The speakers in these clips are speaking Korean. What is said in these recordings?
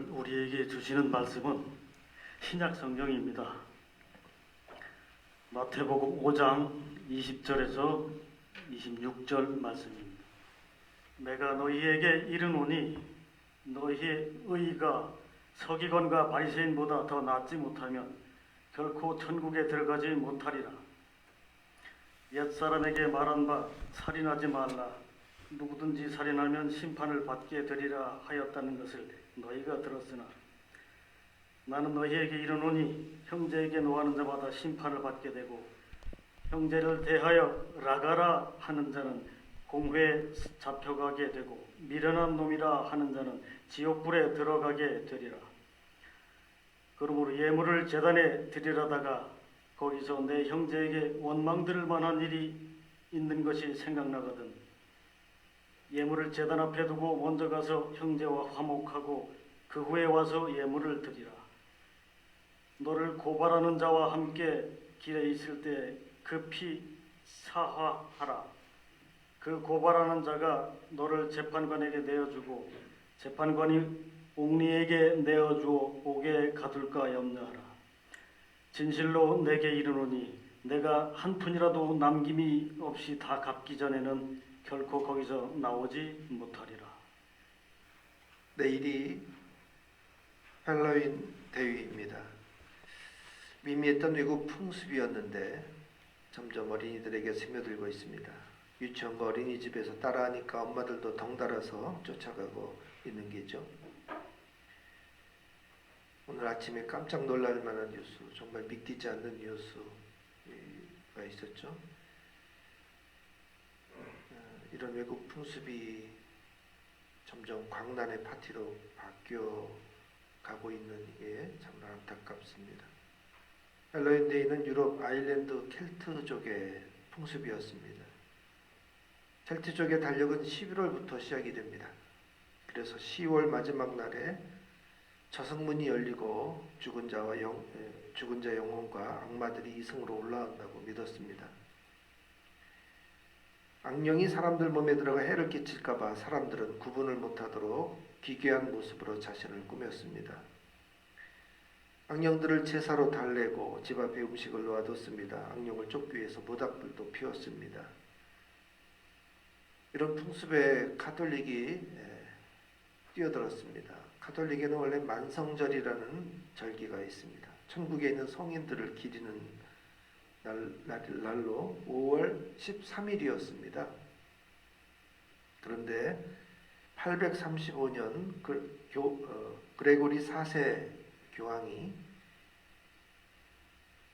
오늘 우리에게 주시는 말씀은 신약 성경입니다. 마태복음 5장 20절에서 26절 말씀입니다. 내가 너희에게 이르노니 너희의 의가 서기관과 바리새인보다 더 낫지 못하면 결코 천국에 들어가지 못하리라. 옛 사람에게 말한 바 살인하지 말라. 누구든지 살인하면 심판을 받게 되리라 하였다는 것을 너희가 들었으나 나는 너희에게 이르노니 형제에게 노하는 자마다 심판을 받게 되고 형제를 대하여 라가라 하는 자는 공회에 잡혀가게 되고 미련한 놈이라 하는 자는 지옥불에 들어가게 되리라. 그러므로 예물을 재단에 드리려다가 거기서 내 형제에게 원망 들을 만한 일이 있는 것이 생각나거든 예물을 제단 앞에 두고 먼저 가서 형제와 화목하고 그 후에 와서 예물을 드리라. 너를 고발하는 자와 함께 길에 있을 때 급히 사화하라. 그 고발하는 자가 너를 재판관에게 내어주고 재판관이 옥리에게 내어주어 옥에 가둘까 염려하라. 진실로 내게 이르노니 내가 한 푼이라도 남김이 없이 다 갚기 전에는 결코 거기서 나오지 못하리라. 내일이 할로윈 대위입니다. 미미했던 외국 풍습이었는데 점점 어린이들에게 스며들고 있습니다. 유치원과 어린이집에서 따라하니까 엄마들도 덩달아서 쫓아가고 있는 게죠. 오늘 아침에 깜짝 놀랄 만한 뉴스, 정말 믿기지 않는 뉴스가 있었죠. 어, 이런 외국 풍습이 점점 광란의 파티로 바뀌어 가고 있는 정말 안타깝습니다. 헬로윈 데이는 유럽 아일랜드 켈트족의 풍습이었습니다. 켈트족의 달력은 11월부터 시작이 됩니다. 그래서 10월 마지막 날에 저승문이 열리고 죽은 자와 영, 에, 죽은 자 영혼과 악마들이 이승으로 올라온다고 믿었습니다. 악령이 사람들 몸에 들어가 해를 끼칠까봐 사람들은 구분을 못하도록 기괴한 모습으로 자신을 꾸몄습니다. 악령들을 제사로 달래고 집 앞에 음식을 놓아뒀습니다. 악령을 쫓기 위해서 모닥불도 피웠습니다. 이런 풍습에 카톨릭이 예, 뛰어들었습니다. 카톨릭에는 원래 만성절이라는 절기가 있습니다. 천국에 있는 성인들을 기리는 날, 날, 날로 5월 13일이었습니다. 그런데 835년 그, 교, 어, 그레고리 4세 교황이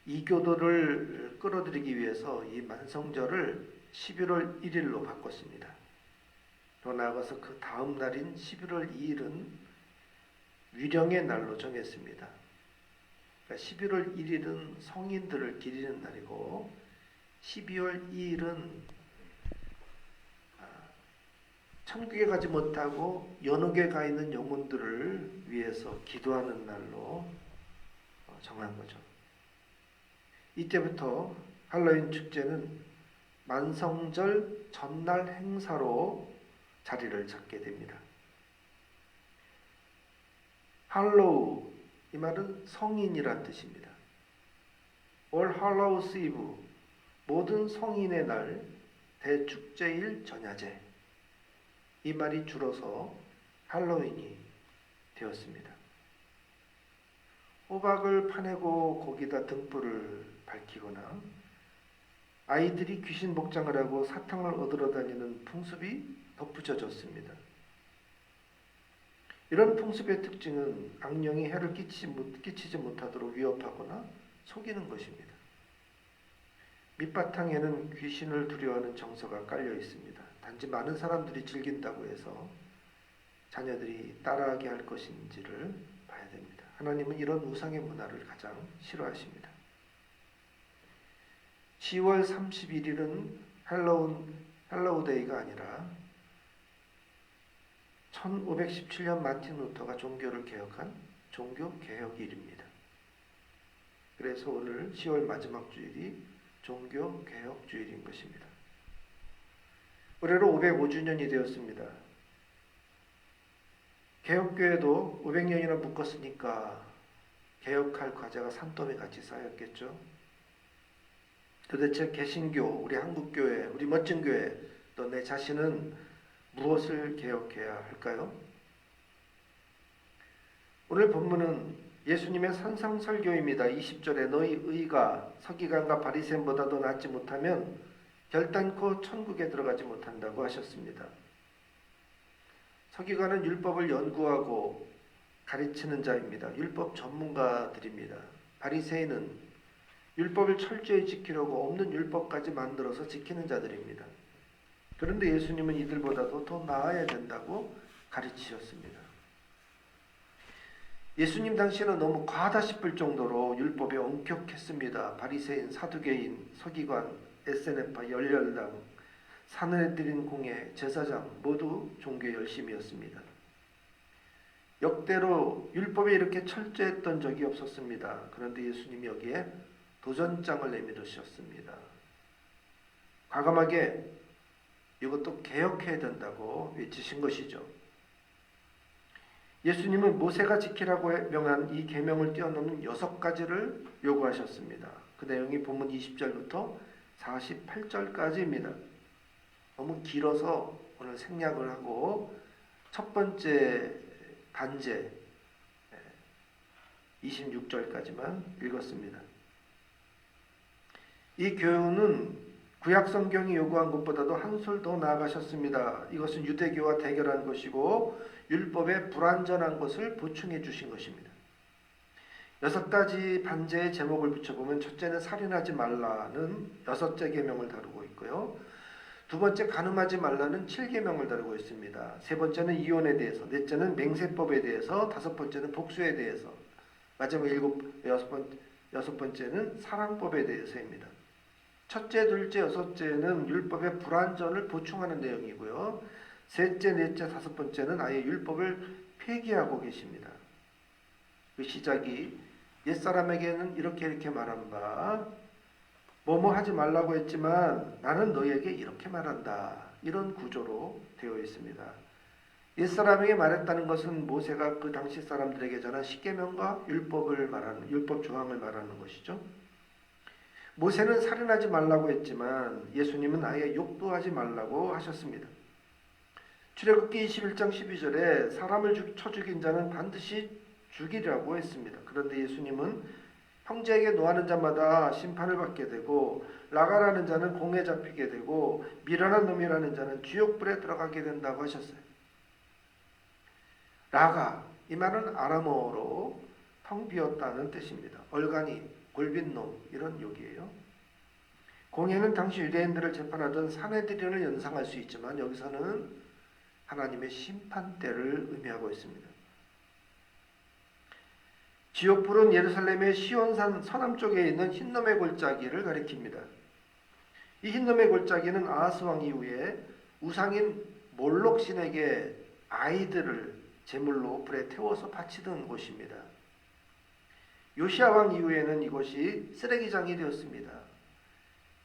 이 교도를 끌어들이기 위해서 이 만성절을 11월 1일로 바꿨습니다. 더 나아가서 그 다음 날인 11월 2일은 위령의 날로 정했습니다. 그러니까 11월 1일은 성인들을 기리는 날이고 12월 2일은 아, 천국에 가지 못하고 연옥에 가 있는 영혼들을 위해서 기도하는 날로 어, 정한 거죠. 이때부터 할로윈 축제는 만성절 전날 행사로 자리를 잡게 됩니다. 할로우 이 말은 성인이란 뜻입니다. 올 할로우스 이브 모든 성인의 날 대축제일 전야제 이 말이 줄어서 할로윈이 되었습니다. 호박을 파내고 거기다 등불을 밝히거나 아이들이 귀신 복장을 하고 사탕을 얻으러 다니는 풍습이 덧붙여졌습니다. 이런 풍습의 특징은 악령이 해를 끼치지, 못하도록 위협하거나 속이는 것입니다. 밑바탕에는 귀신을 두려워하는 정서가 깔려 있습니다. 단지 많은 사람들이 즐긴다고 해서 자녀들이 따라하게 할 것인지를 봐야 됩니다. 하나님은 이런 우상의 문화를 가장 싫어하십니다. 10월 31일은 헬로운 헬로우데이가 아니라 1517년 마틴 루터가 종교를 개혁한 종교 개혁일입니다. 그래서 오늘 10월 마지막 주일이 종교 개혁 주일인 것입니다. 올해로 505주년이 되었습니다. 개혁교회도 500년이나 묶었으니까 개혁할 과제가 산더미 같이 쌓였겠죠. 도대체 개신교, 우리 한국교회, 우리 멋진 교회, 또 내 자신은 무엇을 개혁해야 할까요? 오늘 본문은 예수님의 산상설교입니다. 20절에 너희 의가 서기관과 바리새인보다도 낫지 못하면 결단코 천국에 들어가지 못한다고 하셨습니다. 서기관은 율법을 연구하고 가르치는 자입니다. 율법 전문가들입니다. 바리새인은 율법을 철저히 지키려고 없는 율법까지 만들어서 지키는 자들입니다. 그런데 예수님은 이들보다도 더 나아야 된다고 가르치셨습니다. 예수님 당시에는 너무 과하다 싶을 정도로 율법에 엄격했습니다. 바리새인, 사두개인, 서기관, 에세네파, 열렬당, 사내들인 공회, 제사장 모두 종교 열심이었습니다. 역대로 율법에 이렇게 철저했던 적이 없었습니다. 그런데 예수님이 여기에 도전장을 내밀으셨습니다. 과감하게 이것도 개혁해야 된다고 외치신 것이죠. 예수님은 모세가 지키라고 명한 이 계명을 뛰어넘는 여섯 가지를 요구하셨습니다. 그 내용이 본문 20절부터 48절까지입니다. 너무 길어서 오늘 생략을 하고 첫 번째 단제 26절까지만 읽었습니다. 이 교훈은 구약 성경이 요구한 것보다도 한 술 더 나아가셨습니다. 이것은 유대교와 대결한 것이고 율법에 불완전한 것을 보충해 주신 것입니다. 여섯 가지 반제의 제목을 붙여보면 첫째는 살인하지 말라는 여섯째 계명을 다루고 있고요. 두 번째 간음하지 말라는 7계명을 다루고 있습니다. 세 번째는 이혼에 대해서, 넷째는 맹세법에 대해서, 다섯 번째는 복수에 대해서, 마지막 일곱 여섯 번 여섯 번째는 사랑법에 대해서입니다. 첫째, 둘째, 여섯째는 율법의 불완전을 보충하는 내용이고요. 셋째, 넷째, 다섯 번째는 아예 율법을 폐기하고 계십니다. 그 시작이 옛사람에게는 이렇게 이렇게 말한 바 뭐뭐 하지 말라고 했지만 나는 너에게 이렇게 말한다. 이런 구조로 되어 있습니다. 옛사람에게 말했다는 것은 모세가 그 당시 사람들에게 전한 십계명과 율법을 말하는 율법 조항을 말하는 것이죠. 모세는 살인하지 말라고 했지만 예수님은 아예 욕도 하지 말라고 하셨습니다. 출애굽기 21장 12절에 사람을 죽- 쳐 죽인 자는 반드시 죽이라고 했습니다. 그런데 예수님은 형제에게 노하는 자마다 심판을 받게 되고 라가라는 자는 공에 잡히게 되고 미련한 놈이라는 자는 지옥불에 들어가게 된다고 하셨어요. 라가 이 말은 아람어로 텅 비었다는 뜻입니다. 얼간이 골빈 놈 이런 욕이에요. 공예는 당시 유대인들을 재판하던 사내들인을 연상할 수 있지만 여기서는 하나님의 심판대를 의미하고 있습니다. 지옥불은 예루살렘의 시온산 서남쪽에 있는 흰놈의 골짜기를 가리킵니다. 이 흰놈의 골짜기는 아하스 왕 이후에 우상인 몰록 신에게 아이들을 제물로 불에 태워서 바치던 곳입니다. 요시아 왕 이후에는 이곳이 쓰레기장이 되었습니다.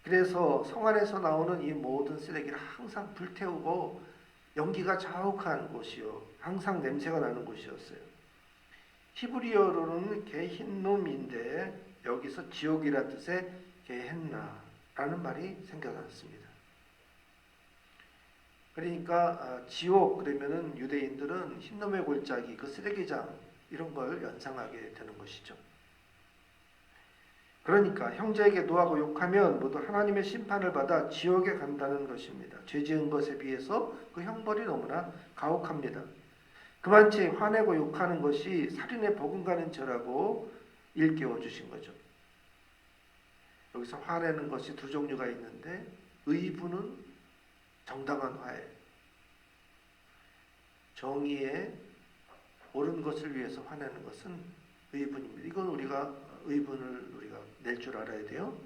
그래서 성 안에서 나오는 이 모든 쓰레기를 항상 불태우고 연기가 자욱한 곳이요. 항상 냄새가 나는 곳이었어요. 히브리어로는 게힌놈인데 여기서 지옥이라 뜻의 게헨나라는 말이 생겨났습니다. 그러니까 아, 지옥 그러면은 유대인들은 흰놈의 골짜기 그 쓰레기장 이런 걸 연상하게 되는 것이죠. 그러니까 형제에게 노하고 욕하면 모두 하나님의 심판을 받아 지옥에 간다는 것입니다. 죄 지은 것에 비해서 그 형벌이 너무나 가혹합니다. 그만치 화내고 욕하는 것이 살인의 버금가는 죄라고 일깨워 주신 거죠. 여기서 화내는 것이 두 종류가 있는데 의부는 정당한 화해, 정의에 옳은 것을 위해서 화내는 것은 의분입니다. 이건 우리가 의분을 우리가 낼 줄 알아야 돼요.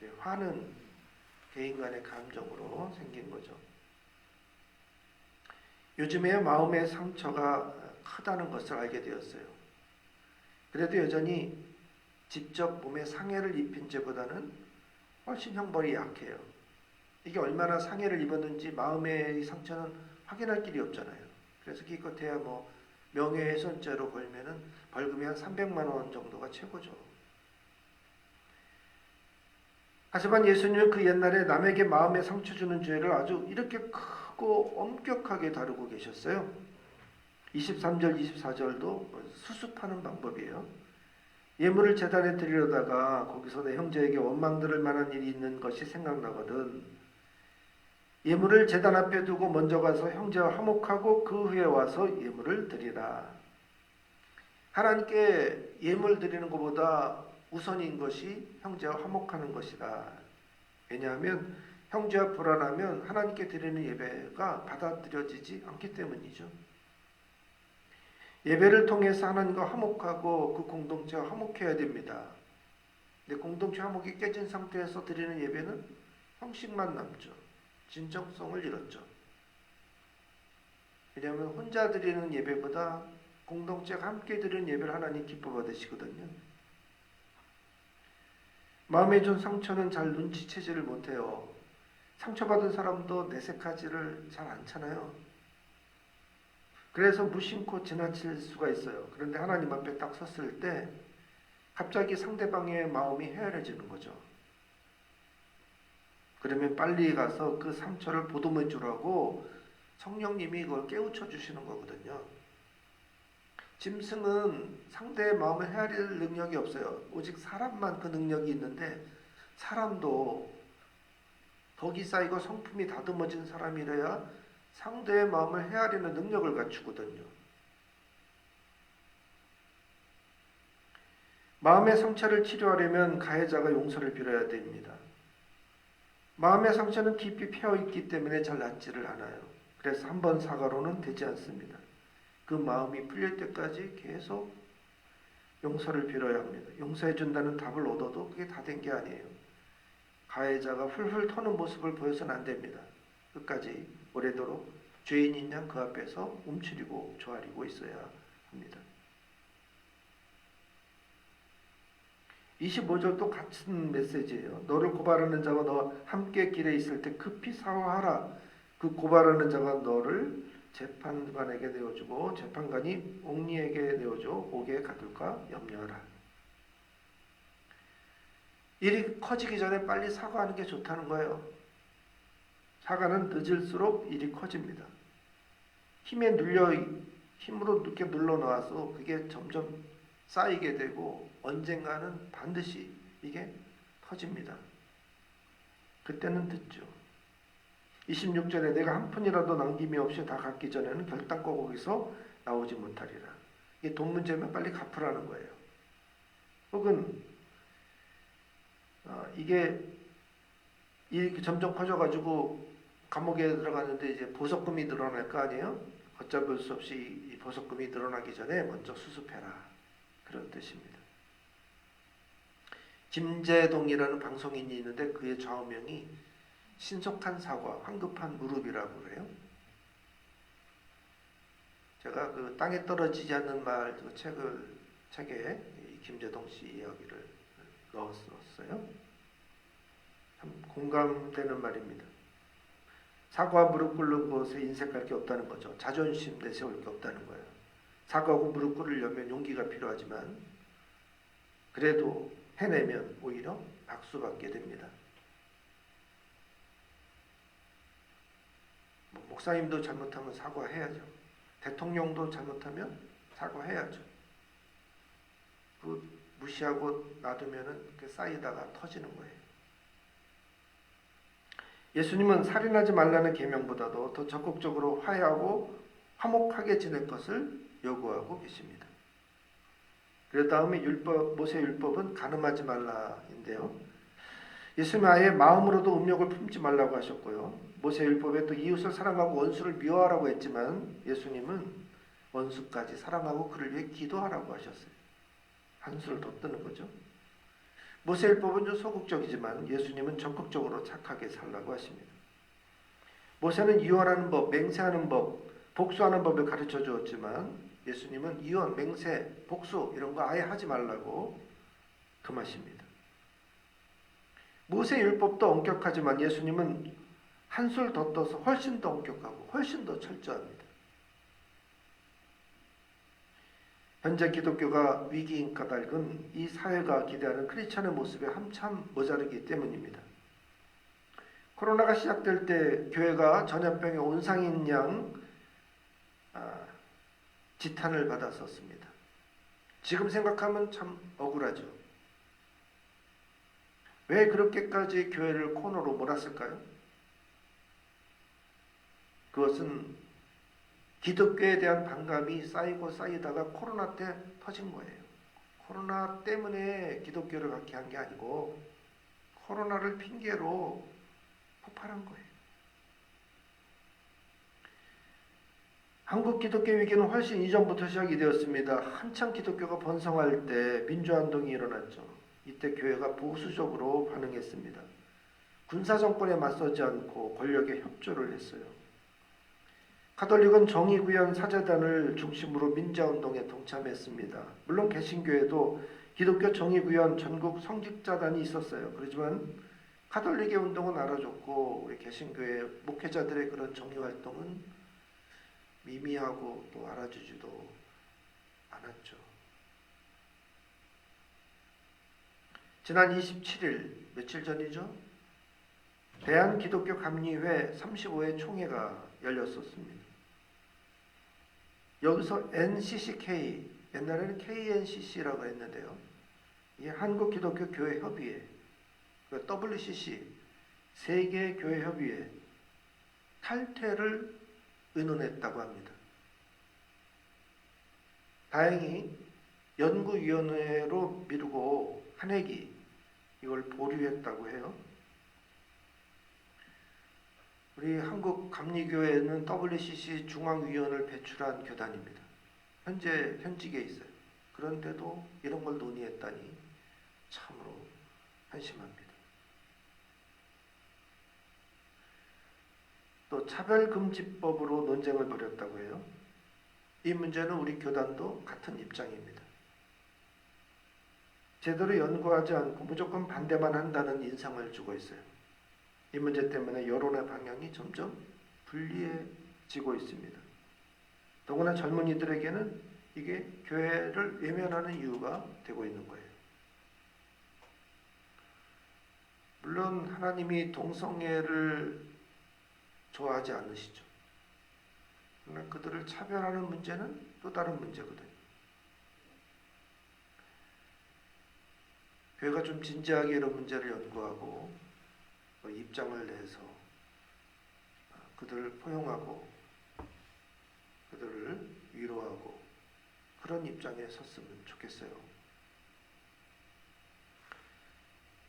네, 화는 개인 간의 감정으로 생긴 거죠. 요즘에 마음의 상처가 크다는 것을 알게 되었어요. 그래도 여전히 직접 몸에 상해를 입힌 죄보다는 훨씬 형벌이 약해요. 이게 얼마나 상해를 입었는지 마음의 이 상처는 확인할 길이 없잖아요. 그래서 기껏해야 뭐 명예훼손죄로 걸면은 벌금이 한 300만 원 정도가 최고죠. 하지만 예수님은 그 옛날에 남에게 마음에 상처 주는 죄를 아주 이렇게 크고 엄격하게 다루고 계셨어요. 23절, 24절도 수습하는 방법이에요. 예물을 재단에 드리려다가 거기서 내 형제에게 원망 들을 만한 일이 있는 것이 생각나거든. 예물을 재단 앞에 두고 먼저 가서 형제와 화목하고 그 후에 와서 예물을 드리라. 하나님께 예물 드리는 것보다 우선인 것이 형제와 화목하는 것이다. 왜냐하면 형제와 불안하면 하나님께 드리는 예배가 받아들여지지 않기 때문이죠. 예배를 통해서 하나님과 화목하고 그 공동체와 화목해야 됩니다. 근데 공동체 화목이 깨진 상태에서 드리는 예배는 형식만 남죠. 진정성을 잃었죠. 왜냐하면 혼자 드리는 예배보다 공동체가 함께 드리는 예배를 하나님 기뻐 받으시거든요. 마음에 준 상처는 잘 눈치채지를 못해요. 상처받은 사람도 내색하지를 잘 않잖아요. 그래서 무심코 지나칠 수가 있어요. 그런데 하나님 앞에 딱 섰을 때 갑자기 상대방의 마음이 헤아려지는 거죠. 그러면 빨리 가서 그 상처를 보듬어 주라고 성령님이 그걸 깨우쳐 주시는 거거든요. 짐승은 상대의 마음을 헤아릴 능력이 없어요. 오직 사람만 그 능력이 있는데 사람도 덕이 쌓이고 성품이 다듬어진 사람이래야 상대의 마음을 헤아리는 능력을 갖추거든요. 마음의 상처를 치료하려면 가해자가 용서를 빌어야 됩니다. 마음의 상처는 깊이 패어 있기 때문에 잘 낫지를 않아요. 그래서 한 번 사과로는 되지 않습니다. 그 마음이 풀릴 때까지 계속 용서를 빌어야 합니다. 용서해 준다는 답을 얻어도 그게 다 된 게 아니에요. 가해자가 훌훌 터는 모습을 보여서는 안 됩니다. 끝까지 오래도록 죄인인 양 그 앞에서 움츠리고 조아리고 있어야 합니다. 25절도 같은 메시지예요. 너를 고발하는 자와 너 함께 길에 있을 때 급히 사화하라. 그 고발하는 자가 너를 재판관에게 내어주고 재판관이 옥리에게 내어줘 옥에 가둘까 염려하라. 일이 커지기 전에 빨리 사과하는 게 좋다는 거예요. 사과는 늦을수록 일이 커집니다. 힘에 눌려 힘으로 이렇게 눌러 놔서 그게 점점 쌓이게 되고 언젠가는 반드시 이게 터집니다. 그때는 늦죠. 26절에 내가 한 푼이라도 남김이 없이 다 갚기 전에는 결단코 거기서 나오지 못하리라. 이게 돈 문제면 빨리 갚으라는 거예요. 혹은 어, 이게 이렇게 점점 커져가지고 감옥에 들어가는데 이제 보석금이 늘어날 거 아니에요? 걷잡을 수 없이 이 보석금이 늘어나기 전에 먼저 수습해라. 그런 뜻입니다. 김재동이라는 방송인이 있는데 그의 좌우명이 신속한 사과, 황급한 무릎이라고 그래요. 제가 그 땅에 떨어지지 않는 말 그 책을 책에 이 김재동 씨 이야기를 넣었어요. 참 공감되는 말입니다. 사과 무릎 꿇는 곳에 인색할 게 없다는 거죠. 자존심 내세울 게 없다는 거예요. 사과하고 무릎 꿇으려면 용기가 필요하지만 그래도 해내면 오히려 박수 받게 됩니다. 뭐 목사님도 잘못하면 사과해야죠. 대통령도 잘못하면 사과해야죠. 그 무시하고 놔두면은 그 쌓이다가 터지는 거예요. 예수님은 살인하지 말라는 계명보다도 더 적극적으로 화해하고 화목하게 지낼 것을 요구하고 계십니다. 그 다음에 율법 모세 율법은 가늠하지 말라인데요. 예수님 아예 마음으로도 음욕을 품지 말라고 하셨고요. 모세 율법에 또 이웃을 사랑하고 원수를 미워하라고 했지만 예수님은 원수까지 사랑하고 그를 위해 기도하라고 하셨어요. 한수를 더 뜨는 거죠. 모세 율법은 좀 소극적이지만 예수님은 적극적으로 착하게 살라고 하십니다. 모세는 이혼하는 법, 맹세하는 법, 복수하는 법을 가르쳐 주었지만 예수님은 이혼, 맹세, 복수 이런 거 아예 하지 말라고 금하십니다. 모세 율법도 엄격하지만 예수님은 한술 더 떠서 훨씬 더 엄격하고 훨씬 더 철저합니다. 현재 기독교가 위기인 까닭은 이 사회가 기대하는 크리스천의 모습에 한참 모자르기 때문입니다. 코로나가 시작될 때 교회가 전염병의 온상인 양 아, 지탄을 받았었습니다. 지금 생각하면 참 억울하죠. 왜 그렇게까지 교회를 코너로 몰았을까요? 그것은 기독교에 대한 반감이 쌓이고 쌓이다가 코로나 때 터진 거예요. 코로나 때문에 기독교를 갖게 한 게 아니고 코로나를 핑계로 폭발한 거예요. 한국 기독교 위기는 훨씬 이전부터 시작이 되었습니다. 한창 기독교가 번성할 때 민주화운동이 일어났죠. 이때 교회가 보수적으로 반응했습니다. 군사 정권에 맞서지 않고 권력에 협조를 했어요. 카톨릭은 정의구현 사제단을 중심으로 민자운동에 동참했습니다. 물론 개신교에도 기독교 정의구현 전국 성직자단이 있었어요. 그렇지만 카톨릭의 운동은 알아줬고 우리 개신교의 목회자들의 그런 정의 활동은 미미하고 또 알아주지도 않았죠. 지난 27일 며칠 전이죠? 대한 기독교 감리회 35회 총회가 열렸었습니다. 여기서 NCCK 옛날에는 KNCC라고 했는데요. 이 한국 기독교 교회 협의회 그 WCC 세계 교회 협의회 탈퇴를 의논했다고 합니다. 다행히 연구위원회로 미루고 한해기 이걸 보류했다고 해요. 우리 한국 감리교회는 WCC 중앙위원을 배출한 교단입니다. 현재 현직에 있어요. 그런데도 이런 걸 논의했다니 참으로 한심합니다. 또 차별금지법으로 논쟁을 벌였다고 해요. 이 문제는 우리 교단도 같은 입장입니다. 제대로 연구하지 않고 무조건 반대만 한다는 인상을 주고 있어요. 이 문제 때문에 여론의 방향이 점점 불리해지고 있습니다. 더구나 젊은이들에게는 이게 교회를 외면하는 이유가 되고 있는 거예요. 물론 하나님이 동성애를 좋아하지 않으시죠. 그러나 그들을 차별하는 문제는 또 다른 문제거든요. 교회가 좀 진지하게 이런 문제를 연구하고 어, 입장을 내서 어, 그들을 포용하고 그들을 위로하고 그런 입장에 섰으면 좋겠어요.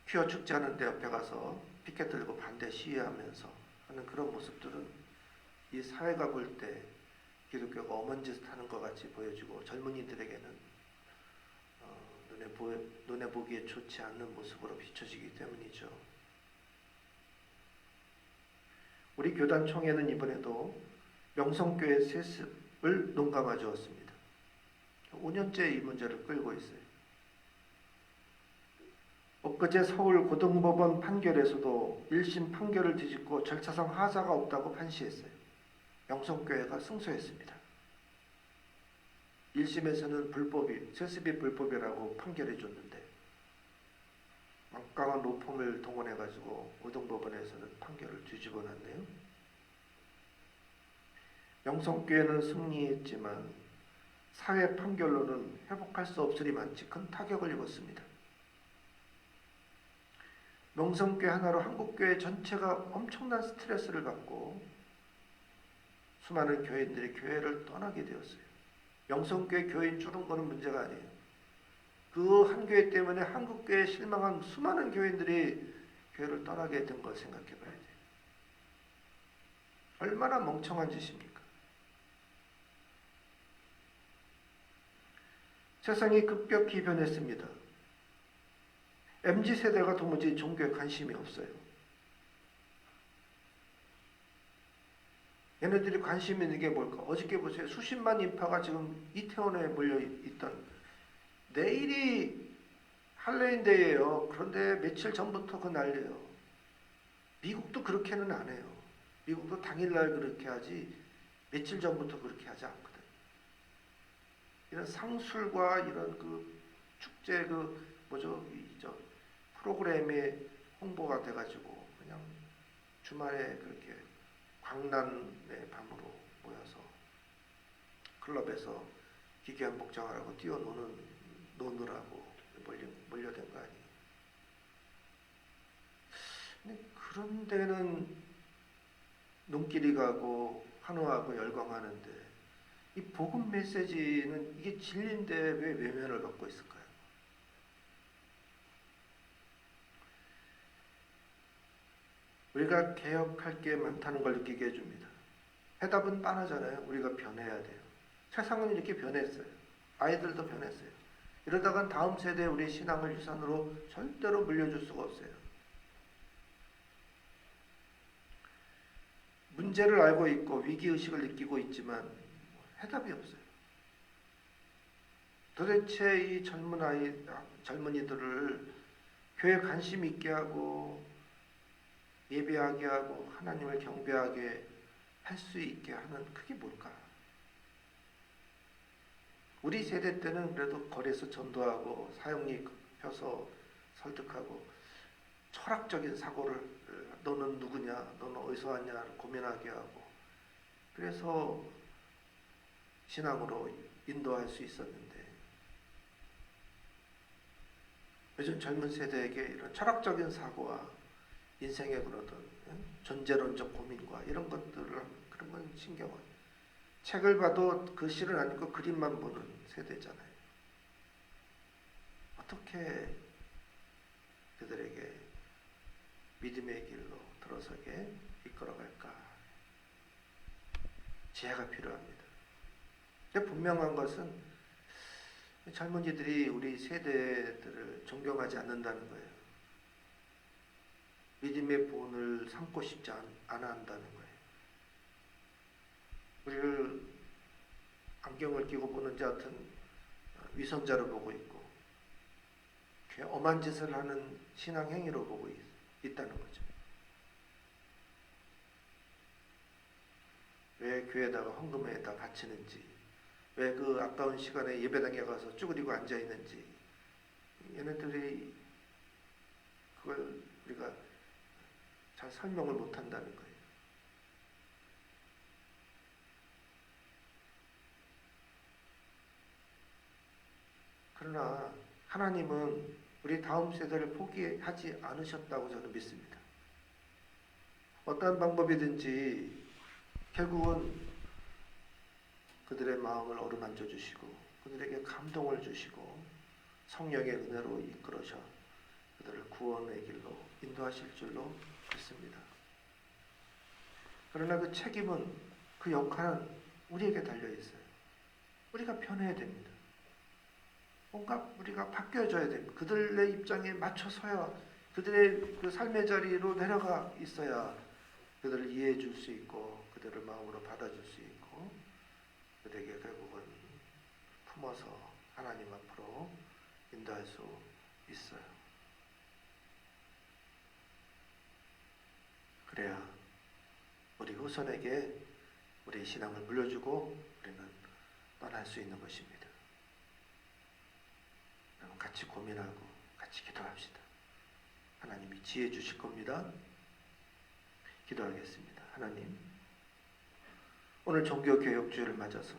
퀴어 축제하는데 옆에 가서 피켓 들고 반대 시위하면서 하는 그런 모습들은 이 사회가 볼 때 기독교가 엄한 짓 하는 것 같이 보여지고 젊은이들에게는 어, 눈에, 보, 눈에 보기에 좋지 않는 모습으로 비춰지기 때문이죠. 우리 교단 총회는 이번에도 명성교회 세습을 농감해 주었습니다. 5년째 이 문제를 끌고 있어요. 엊그제 서울 고등법원 판결에서도 1심 판결을 뒤집고 절차상 하자가 없다고 판시했어요. 명성교회가 승소했습니다. 1심에서는 불법이, 세습이 불법이라고 판결해 줬는데 막강한 로펌을 동원해가지고 고등법원에서는 판결을 뒤집어 놨네요. 명성교회는 승리했지만 사회 판결로는 회복할 수 없으리만치 큰 타격을 입었습니다. 명성교회 하나로 한국교회 전체가 엄청난 스트레스를 받고 수많은 교인들이 교회를 떠나게 되었어요. 명성교회 교인 줄은 거는 문제가 아니에요. 그 한 교회 때문에 한국교회에 실망한 수많은 교인들이 교회를 떠나게 된 걸 생각해 봐야 돼요. 얼마나 멍청한 짓입니까? 세상이 급격히 변했습니다. MZ 세대가 도무지 종교에 관심이 없어요. 얘네들이 관심 있는 게 뭘까? 어저께 보세요. 수십만 인파가 지금 이태원에 몰려 있던 내일이 할로윈데이예요. 그런데 며칠 전부터 그 난리예요. 미국도 그렇게는 안 해요. 미국도 당일날 그렇게 하지 며칠 전부터 그렇게 하지 않거든. 이런 상술과 이런 그 축제 그 뭐죠 프로그램에 홍보가 돼가지고 그냥 주말에 그렇게 광란의 밤으로 모여서 클럽에서 기괴한 복장을 하고 뛰어노는 노느라고 몰려 몰려든 거 아니에요. 그런 데는 눈길이 가고 환호하고 열광하는데 이 복음 메시지는 이게 진리인데 왜 외면을 받고 있을까요? 우리가 개혁할 게 많다는 걸 느끼게 해줍니다. 해답은 빤하잖아요. 우리가 변해야 돼요. 세상은 이렇게 변했어요. 아이들도 변했어요. 이러다간 다음 세대에 우리 신앙을 유산으로 절대로 물려줄 수가 없어요. 문제를 알고 있고 위기의식을 느끼고 있지만 해답이 없어요. 도대체 이 젊은 아이, 젊은이들을 교회 관심 있게 하고 예배하게 하고 하나님을 경배하게 할 수 있게 하는 그게 뭘까? 우리 세대 때는 그래도 거리에서 전도하고 사형리 펴서 설득하고 철학적인 사고를 너는 누구냐, 너는 어디서 왔냐 고민하게 하고 그래서 신앙으로 인도할 수 있었는데 요즘 젊은 세대에게 이런 철학적인 사고와 인생의 그런 존재론적 고민과 이런 것들을 그런 건 신경을 책을 봐도 글씨를 안 읽고 그림만 보는 세대잖아요. 어떻게 그들에게 믿음의 길로 들어서게 이끌어갈까? 지혜가 필요합니다. 근데 분명한 것은 젊은이들이 우리 세대들을 존경하지 않는다는 거예요. 믿음의 본을 삼고 싶지 않, 않아 한다는 거예요. 우리를 안경을 끼고 보는 자 같은 위선자로 보고 있고 엄한 짓을 하는 신앙 행위로 보고 있, 있다는 거죠. 왜 교회에다가 헌금에다 바치는지, 왜 그 아까운 시간에 예배당에 가서 쭈그리고 앉아 있는지, 얘네들이 그걸 우리가 잘 설명을 못 한다는 거예요. 그러나 하나님은 우리 다음 세대를 포기하지 않으셨다고 저는 믿습니다. 어떠한 방법이든지 결국은 그들의 마음을 어루만져 주시고 그들에게 감동을 주시고 성령의 은혜로 이끌어서 그들을 구원의 길로 인도하실 줄로 믿습니다. 그러나 그 책임은 그 역할은 우리에게 달려 있어요. 우리가 변해야 됩니다. 뭔가 우리가 바뀌어져야 됩니다. 그들의 입장에 맞춰서야 그들의 그 삶의 자리로 내려가 있어야 그들을 이해해 줄 수 있고 그들을 마음으로 받아줄 수 있고 그들에게 결국은 품어서 하나님 앞으로 인도할 수 있어요. 그래야 우리 후손에게 우리 신앙을 물려주고 우리는 떠날 수 있는 것입니다. 여러분 같이 고민하고 같이 기도합시다. 하나님이 지혜 주실 겁니다. 기도하겠습니다. 하나님, 오늘 종교개혁주의를 맞아서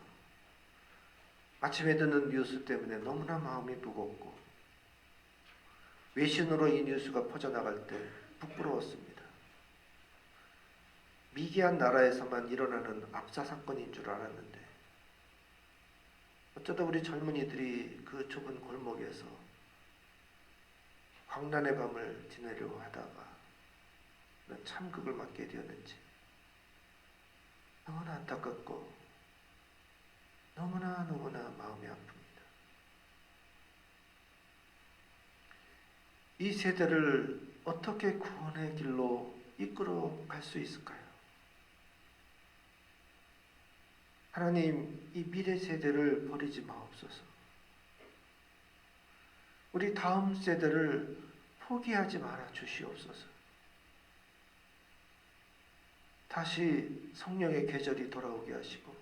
아침에 듣는 뉴스 때문에 너무나 마음이 무겁고 외신으로 이 뉴스가 퍼져나갈 때 부끄러웠습니다. 미개한 나라에서만 일어나는 압사 사건인 줄 알았는데 어쩌다 우리 젊은이들이 그 좁은 골목에서 광란의 밤을 지내려고 하다가 참극을 맞게 되었는지 너무나 안타깝고 너무나 너무나 마음이 아픕니다. 이 세대를 어떻게 구원의 길로 이끌어 갈 수 있을까요? 하나님, 이 미래 세대를 버리지 마옵소서. 우리 다음 세대를 포기하지 말아 주시옵소서. 다시 성령의 계절이 돌아오게 하시고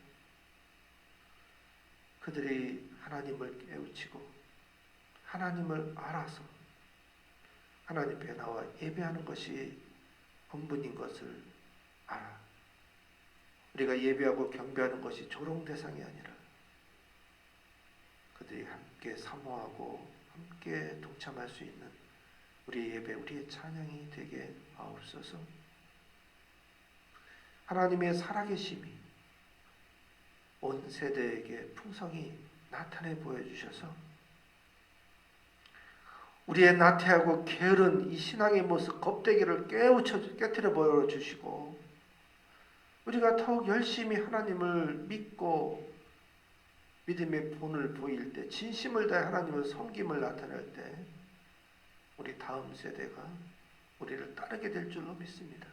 그들이 하나님을 깨우치고 하나님을 알아서 하나님 앞에 나와 예배하는 것이 본분인 것을 알아. 우리가 예배하고 경배하는 것이 조롱 대상이 아니라 그들이 함께 사모하고 함께 동참할 수 있는 우리의 예배, 우리의 찬양이 되게 하옵소서. 하나님의 살아계심이 온 세대에게 풍성히 나타내 보여주셔서 우리의 나태하고 게으른 이 신앙의 모습 겁대기를 깨우쳐 깨뜨려 보여주시고 우리가 더욱 열심히 하나님을 믿고 믿음의 본을 보일 때 진심을 다해 하나님을 섬김을 나타낼 때 우리 다음 세대가 우리를 따르게 될 줄로 믿습니다.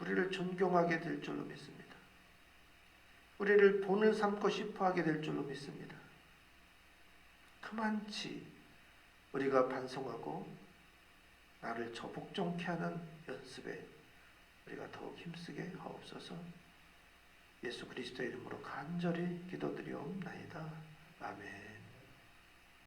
우리를 존경하게 될 줄로 믿습니다. 우리를 본을 삼고 싶어 하게 될 줄로 믿습니다. 그만치 우리가 반성하고 나를 저복종케 하는 연습에 우리가 더욱 힘쓰게 하옵소서 예수 그리스도의 이름으로 간절히 기도드리옵나이다. 아멘